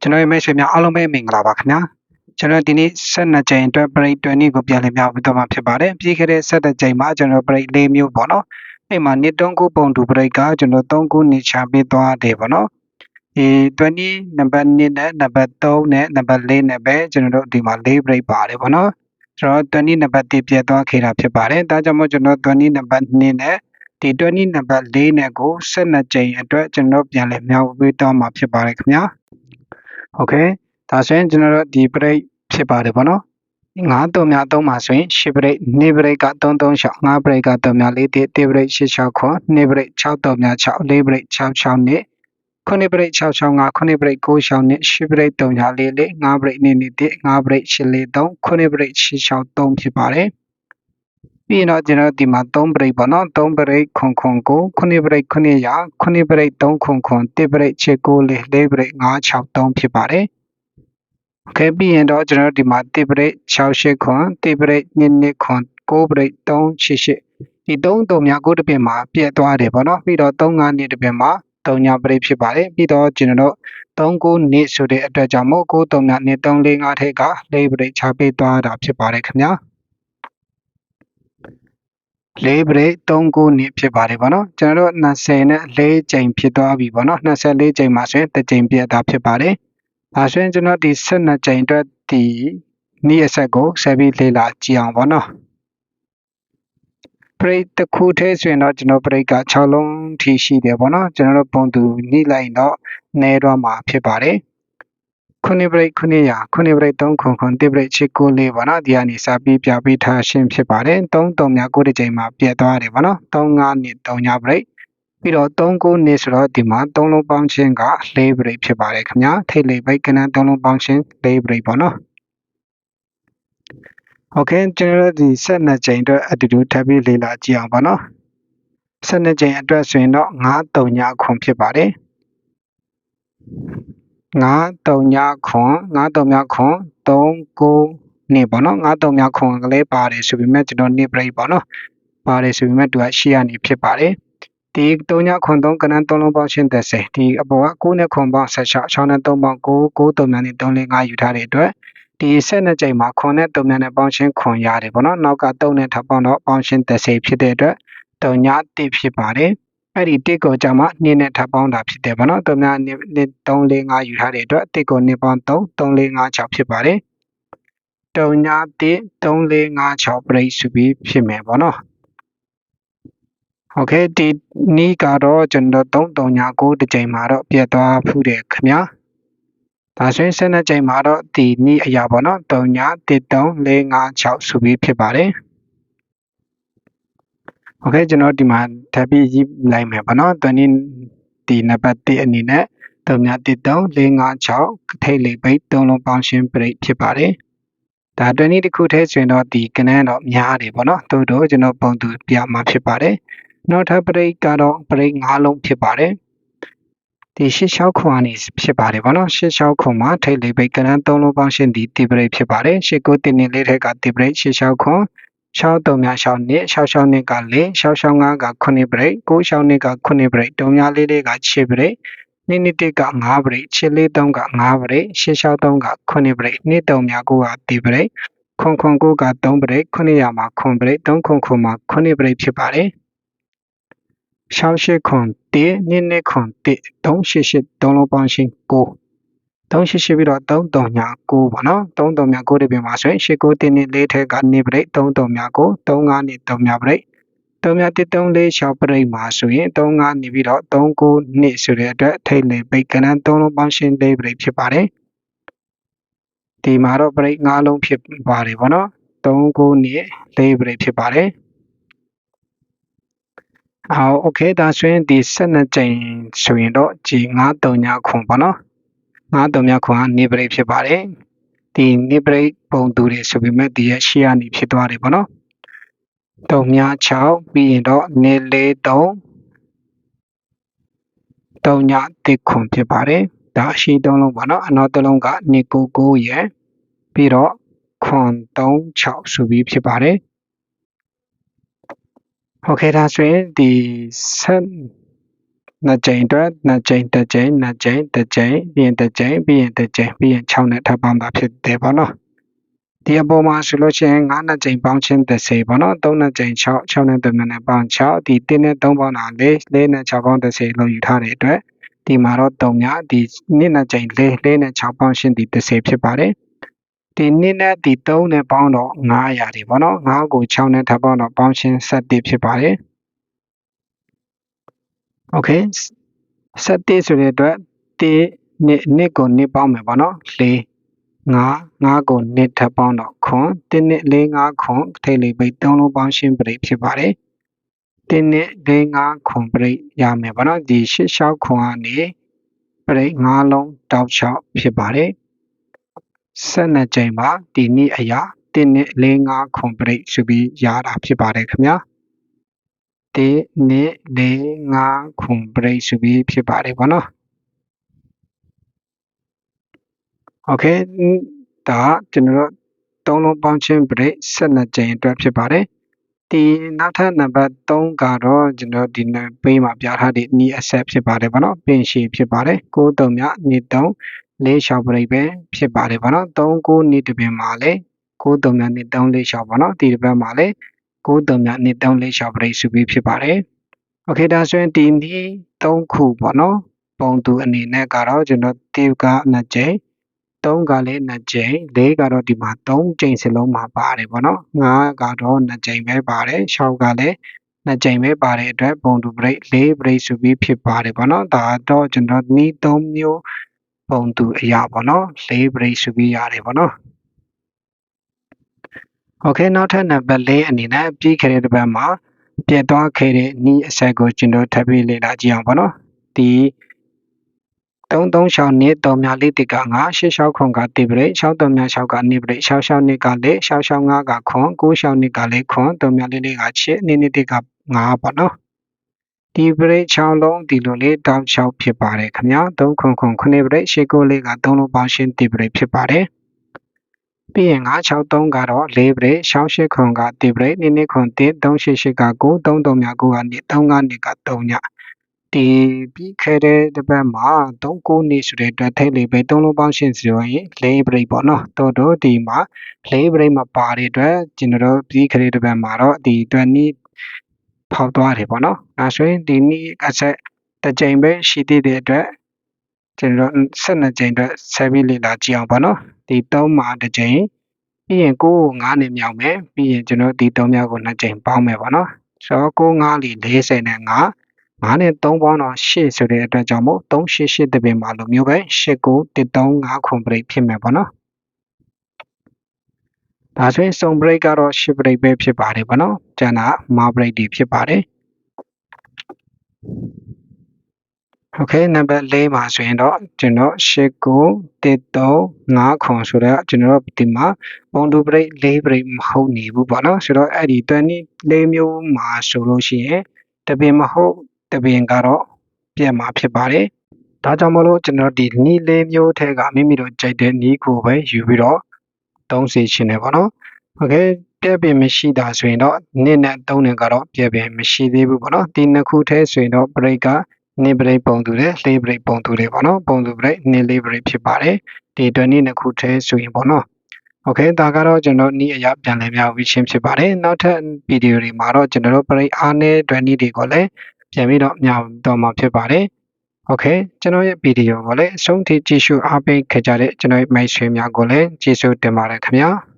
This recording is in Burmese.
ကျွန်တော်ရဲ့မိတ်ဆွေများအားလုံးပဲမင်္ဂလာပါခင်ဗျာကျွန်တော်ဒီနေ့12ကြိမ်အတွက် break 20ကိုပြန်လည်မြောက်ပြီးတော့မှာဖြစ်ပါတယ်ပြီးခဲ့တဲ့17ကြိမ်မှာကျွန်တော် break ၄မျိုးပေါ့နော်အဲ့မှာနှစ်တုံးခုပုံတူ break ကကျွန်တော်3ခုနှစ်ချပေးသွားတယ်ပေါ့နော်ဒီ20နံပါတ်2နဲ့နံပါတ်3နဲ့နံပါတ်4နဲ့ပဲကျွန်တော်တို့ဒီမှာ4 break ပါတယ်ပေါ့နော်ကျွန်တော်20နံပါတ်1ပြတ်သွားခဲ့တာဖြစ်ပါတယ်ဒါကြောင့်မို့ကျွန်တော်20နံပါတ်2နဲ့ဒီ20နံပါတ်4နဲ့ကို12ကြိမ်အတွက်ကျွန်တော်ပြန်လည်မြောက်ပြီးတော့မှာဖြစ်ပါတယ်ခင်ဗျာ โอเคဒါဆိုရင်ကျွန်တော်တို့ဒီ break ဖြစ်ပါတယ်ပေါ့နော်9တုံများ3မှာဆိုရင်10 break 2 break က336 5 break က3များ4 1 1 break 86ခွန်2 break 6တုံများ6 4 break 66နဲ့9 break 665 9 break 96နဲ့10 break 3ညာ4 4 5 break 2 2 1 5 break 843 9 break 663ဖြစ်ပါတယ် ပြီးတော့ကျွန်တော်ဒီမှာ3 break ပေါ့နော်3 break ခွန်ခွန်ကို9 break 9ရာ9 break 3ခွန်ခွန်10 break 6ကိုလေ10 break 9 6 3ဖြစ်ပါတယ်ခဲ့ပြီးရင်တော့ကျွန်တော်ဒီမှာ10 break 6 8ခွန်10 break 2 2ခွန်9 break 3 6 8ဒီ3တုံများကိုတစ်ပင်မှာပြည့်သွားတယ်ပေါ့နော်ပြီးတော့3 9နှစ်တစ်ပင်မှာ3ည break ဖြစ်ပါတယ်ပြီးတော့ကျွန်တော်တို့3 9နှစ်ဆိုတဲ့အတွက်ကြောင့်မို့9 3ည2 3 4 5ထက်က10 break ချပေးသွားတာဖြစ်ပါတယ်ခင်ဗျာ 4 break 3 9နှစ်ဖြစ်ပါတယ်ဗောနော်ကျွန်တော်တို့20နဲ့4ကြိမ်ဖြစ်သွားပြီဗောနော်24ကြိမ်မှာဆိုရင်တစ်ကြိမ်ပြည့်တာဖြစ်ပါတယ်ဒါဆိုရင်ကျွန်တော်ဒီ12ကြိမ်အတွက်ဒီနေ့အဆက်ကိုဆက်ပြီးလေ့လာကြည့်အောင်ဗောနော် break တစ်ခုထဲဆိုရင်တော့ကျွန်တော် break က6လုံးထိရှိတယ်ဗောနော်ကျွန်တော်တို့ပုံသူညှိလိုက်တော့နဲတော့မှာဖြစ်ပါတယ် ခုနှစ်ပြိတ်ခုနှစ်ရာခုနှစ်ပြိတ်3ခွန်ခွန်တစ်ပြိတ်ချစ်ကိုလေးပါနော်ဒီကနေစာပြီးပြပေးထားရှင်းဖြစ်ပါတယ်3တုံများကိုတစ်ချိန်မှာပြတ်သွားတယ်ပါနော်3 9နှစ်3ညပြိတ်ပြီးတော့3 9နှစ်ဆိုတော့ဒီမှာ3လုံးပေါင်းခြင်းက4ပြိတ်ဖြစ်ပါတယ်ခင်ဗျာထိတ်လေးပိတ်ကနန်း3လုံးပေါင်းခြင်း4ပြိတ်ပါနော် Okay ကျွန်တော်ဒီ12ချိန်အတွက်အတူတူထပ်ပြီးလေ့လာကြည့်အောင်ပါနော်12ချိန်အတွက်ဆိုရင်တော့9 3ညခွန်ဖြစ်ပါတယ် 9 3ညခွန်9 3ညခွန်3 9နေပေါ့နော်9 3ညခွန်ကလေးပါတယ်ဆိုပေမဲ့ကျွန်တော်နေ break ပေါ့နော်ပါတယ်ဆိုပေမဲ့သူကရှေ့ကနေဖြစ်ပါတယ်ဒီ3ညခွန်3ကနန်း3လုံးပေါင်းရှင်း30ဒီအပေါ်က9နဲ့ခွန်ပေါင်း16 6နဲ့3ပေါင်း9 9 3နဲ့3 4 5ယူထားတဲ့အတွက်ဒီ12ကြိမ်မှာခွန်နဲ့3ညနဲ့ပေါင်းရှင်းခွန်ရတယ်ပေါ့နော်နောက်က3နဲ့ထပ်ပေါင်းတော့ပေါင်းရှင်း30ဖြစ်တဲ့အတွက်3ည1ဖြစ်ပါတယ် အဲ့ဒီတစ်ကိုကြောင့်မှ2နဲ့ထပ်ပေါင်းတာဖြစ်တယ်ဗောနော်။သူများ2 3 4 5ယူထားတဲ့အတွက်တစ်ကို2ပေါင်း3 3 4 5 6ဖြစ်ပါတယ်။တုံညာ1 3 4 5 6ပြိစုပြီးဖြစ်မယ်ဗောနော်။ Okay ဒီနီးကတော့ကျွန်တော်3 3ညာ9တစ်ချိန်မှာတော့ပြတ်သွားဖူးတယ်ခင်ဗျာ။ဒါဆိုရင်12ချိန်မှာတော့ဒီနီးအရာပေါ့နော်3ညာ1 3 4 5 6ဆိုပြီးဖြစ်ပါတယ်။ Okay ကျွန်တော်ဒီမှာထပ်ပြီးရေးလိုက်မယ်ပေါ့နော်20ဒီနံပါတ်1အနေနဲ့3မြ1 3 4 5 6ထိတ်လေးပိတ်3လုံးပေါင်းရှင်းပြိဖြစ်ပါတယ်ဒါ20တစ်ခုထဲဆိုရင်တော့ဒီကနန်းတော့များတယ်ပေါ့နော်တို့တို့ကျွန်တော်ပုံသူပြမှာဖြစ်ပါတယ်နောက်ထပ်ပြိကတော့ပြိ5လုံးဖြစ်ပါတယ်ဒီ86ခွန်အနေဖြစ်ပါတယ်ဗောနော်86ခွန်မှာထိတ်လေးပိတ်ကနန်း3လုံးပေါင်းရှင်းဒီတိပရိဖြစ်ပါတယ်89တင်နေလေးထက်ကတိပရိ86ခွန် 63များ6နှစ်66နှစ်က4 665က9 break 96နှစ်က9 break 3များလေးလေးက6 break နှစ်နှစ်တစ်က5 break 643က5 break 663က9 break နှစ်3များ9က3 break ခွန်ခွန်9က3 break 900မှာခွန် break 3ခွန်ခွန်မှာ9 break ဖြစ်ပါတယ်68ခွန်1နှစ်နှစ်ခွန်1 388 3လုံးပေါင်းရှင်း9 388ပြီးတော့3 3ညာ9ပေါ့နော်3 3ညာ9တပြင်မှာဆိုရင်8 9တင်းနဲ့4ထက်ကနေပရိတ်3 3ညာ9 3 5နဲ့3ညာပရိတ်3ညာ1 3 4 6ပရိတ်မှာဆိုရင်3 5နေပြီးတော့3 9နှစ်ဆိုတဲ့အတွက်ထိတ်လေပိတ်ကနန်း3လုံးပေါင်းရှင်း4ပရိတ်ဖြစ်ပါတယ်ဒီမှာတော့ပရိတ်5လုံးဖြစ်ပါတယ်ပေါ့နော်3 9နှစ်4ပရိတ်ဖြစ်ပါတယ်အော်โอเคဒါဆိုရင်ဒီ12ကြိမ်ဆိုရင်တော့ဒီ9 3ညခွန်ပေါ့နော် ငါးတုံမြခွန်ကနေပရိတ်ဖြစ်ပါတယ်ဒီနေပရိတ်ပုံသူတွေဆိုပေမဲ့ဒီရဲ့ရှေ့ကနေဖြစ်သွားတယ်ပေါ့နော်တုံမြ6ပြီးရင်တော့နေလေး3တုံညတစ်ခွန်ဖြစ်ပါတယ်ဒါအရှိသုံးလုံးပေါ့နော်အနောက်တစ်လုံးကနေကိုကိုရဲ့ပြီးတော့ခွန်3 6ဆိုပြီးဖြစ်ပါတယ်โอเคဒါဆိုရင်ဒီဆက် နှစ်ကြိမ်အတွက်နှစ်ကြိမ်တစ်ကြိမ်နှစ်ကြိမ်တစ်ကြိမ်ပြီးရင်တစ်ကြိမ်ပြီးရင်တစ်ကြိမ်ပြီးရင်6နဲ့ထပ်ပေါင်းတာဖြစ်တယ်ပေါ့နော်ဒီအပေါ်မှာဆိုလို့ရှိရင်9နှစ်ကြိမ်ပေါင်းခြင်း30ပေါ့နော်3နှစ်ကြိမ်6 6နဲ့3နဲ့ပေါင်း6ဒီ1နဲ့3ပေါင်းတာ4 4နဲ့6ပေါင်း30လို့ယူထားတဲ့အတွက်ဒီမှာတော့3ညဒီ2နှစ်ကြိမ်4 4နဲ့6ပေါင်းခြင်းဒီ30ဖြစ်ပါတယ်ဒီ2နဲ့ဒီ3နဲ့ပေါင်းတော့900တွေပေါ့နော်9ကို6နဲ့ထပ်ပေါင်းတော့ပေါင်းခြင်း7ဖြစ်ပါတယ် โอเค7ဆိုတဲ့အတွက်1နှစ်နှစ်ကိုနှစ်ပေါင်းမယ်ပေါ့နော်4 5 5ကိုနှစ်ထပ်ပေါင်းတော့ခွန်1နှစ်4 5ခွန်ထိတ်လေးပိတ်3လုံးပေါင်းရှင်းပရိတ်ဖြစ်ပါတယ်1နှစ်4 5ခွန်ပရိတ်ရမယ်ပေါ့နော်ဒီ8 6ခွန်ကနေပရိတ်5လုံးတောက်6ဖြစ်ပါတယ်12ကြိမ်ပါဒီနေ့အရာ1နှစ်4 5ခွန်ပရိတ်ဆိုပြီးရတာဖြစ်ပါတယ်ခင်ဗျာ 1နှစ်4 5ခွန်ပရိတ်ဆိုပြီးဖြစ်ပါတယ်ပေါ့နော်โอเคဒါကျွန်တော်တို့သုံးလုံးပေါင်းချင်းပရိတ်12ကြိမ်အတွက်ဖြစ်ပါတယ်ဒီနောက်ထပ်နံပါတ်3ကတော့ကျွန်တော်ဒီပေးမှာပြထားတဲ့နီးအဆက်ဖြစ်ပါတယ်ဗောနော်ပင်ရှည်ဖြစ်ပါတယ်9တုံမြနီ3လေးလျှောက်ပရိတ်ပဲဖြစ်ပါတယ်ဗောနော်3 9နီးတပင်မှာလေ9တုံမြနီ3လေးလျှောက်ဗောနော်ဒီတစ်ပတ်မှာလေ 93နှစ်34ရှောက်ပရိစုပြီးဖြစ်ပါတယ်။ Okay ဒါဆိုရင်ဒီနည်း3ခုပေါ့နော်ပုံသူအနေနဲ့ကတော့ကျွန်တော်တေကနှစ်ကျိန်3ကလည်းနှစ်ကျိန်4ကတော့ဒီမှာ3ကျိန်စလုံးမှာပါတယ်ပေါ့နော်5ကတော့နှစ်ကျိန်ပဲပါတယ်6ကလည်းနှစ်ကြိမ်ပဲပါတဲ့အတွက်ပုံသူပရိတ်၄ပရိတ်ဆိုပြီးဖြစ်ပါတယ်ပေါ့နော်ဒါတော့ကျွန်တော်နီး၃မျိုးပုံသူအရာပေါ့နော်၄ပရိတ်ဆိုပြီးရတယ်ပေါ့နော် โอเคနောက်ထပ်နံပါတ်4အနေနဲ့ပြီးခဲ့တဲ့တစ်ပတ်မှာပြတ်သွားခဲ့တဲ့နီးအဆက်ကိုကျွန်တော်ထပ်ပြီးလေ့လာကြည့်အောင်ဗောနော်ဒီ336နှစ်3မြလေးတစ်က9 86ခွန်ကတိပရိ63မြ6ကနေပရိ66နှစ်ကလေ665ကခွန်96နှစ်ကလေခွန်3မြလေးလေးကချစ်နှစ်နှစ်တစ်က9ပေါ့နော်ဒီပရိ6လုံးဒီလိုလေးတောက်6ဖြစ်ပါတယ်ခင်ဗျာ3ခွန်ခွန်9ပရိ8ကိုလေးက3လုံးပေါင်းရှင်းတိပရိဖြစ်ပါတယ် ပြီးရင်963ကတော့4ပရိ68ခွန်ကတိပရိနှစ်နှစ်ခွန်1 388က9 33မြ9ကနေ3ကနေက3ညဒီပြီးခဲ့တဲ့တစ်ပတ်မှာ3 9နှစ်ဆိုတဲ့အတွက်ထိတ်လေးပဲ3လုံးပေါင်းရှင်းဆိုရင်4 break ပေါ့နော်တော်တော်ဒီမှာ4 break မပါတဲ့အတွက်ကျွန်တော်တို့ပြီးခဲ့တဲ့တစ်ပတ်မှာတော့ဒီအတွက်နီးဖောက်သွားတယ်ပေါ့နော်အဲဆိုရင်ဒီနီးအဆက်တစ်ကြိမ်ပဲရှိသေးတဲ့အတွက်ကျွန်တော်12ကြိမ်အတွက်ဆက်ပြီးလေ့လာကြည့်အောင်ပေါ့နော် ဒီ3မှာတစ်ကြိမ်ပြီးရင်9ကို9နဲ့မြောက်မယ်ပြီးရင်ကျွန်တော်ဒီ3မြောက်ကို2ကြိမ်ပေါင်းမယ်ပေါ့နော်ဆိုတော့9 9လီ40နဲ့9 9နဲ့3ပေါင်းတော့8ဆိုတဲ့အတွက်ကြောင့်မို့388တပင်မှာလိုမျိုးပဲ8913 5ခွန်ဘရိတ်ဖြစ်မယ်ပေါ့နော်ဒါဆိုရင်စုံဘရိတ်ကတော့10ဘရိတ်ပဲဖြစ်ပါတယ်ပေါ့နော်ကျန်တာမာဘရိတ်တွေဖြစ်ပါတယ် โอเคနံပါတ်၄မှာဆိုရင်တော့ကျွန်တော်8913 5ခွန်ဆိုတော့ကျွန်တော်ဒီမှာပုံတူဘရိတ်၄ဘရိတ်မဟုတ်နေဘူးပေါ့နော်ဆိုတော့အဲ့ဒီ24မျိုးမှာဆိုလို့ရှိရင်တပင်မဟုတ်တပင်ကတော့ပြတ်မှာဖြစ်ပါတယ်။ဒါကြောင့်မလို့ကျွန်တော်ဒီနီးလေးမျိုးထဲကမိမိတို့ကြိုက်တဲ့နီးကိုပဲယူပြီးတော့သုံးစီရှင်တယ်ပေါ့နော်။ Okay ပြက်ပင်မရှိတာဆိုရင်တော့နှစ်နဲ့သုံးနဲ့ကတော့ပြက်ပင်မရှိသေးဘူးပေါ့နော်။ဒီနှစ်ခုထဲဆိုရင်တော့ break က နှစ် break ပုံတူတယ်လေး break ပုံတူတယ်ပေါ့နော်။ပုံတူ break နှစ်လေး break ဖြစ်ပါတယ်။ဒီအတွက်နှစ်နှစ်ခုထဲဆိုရင်ပေါ့နော်။ Okay ဒါကတော့ကျွန်တော်နီးအရာပြန်လည်များဝီရှင်းဖြစ်ပါတယ်။နောက်ထပ်ဗီဒီယိုတွေမှာတော့ကျွန်တော်တို့ break အားနဲ့တွဲနီးတွေကိုလည်းပြန်ပြီးတော့မျှတော့မှာဖြစ်ပါတယ်။ Okay ကျွန်တော်ရဲ့ဗီဒီယိုကိုလည်းအဆုံးထိကြည့်ရှုအားပေးခဲ့ကြတဲ့ကျွန်တော်ရဲ့မိတ်ဆွေများကိုလည်းကျေးဇူးတင်ပါတယ်ခင်ဗျာ။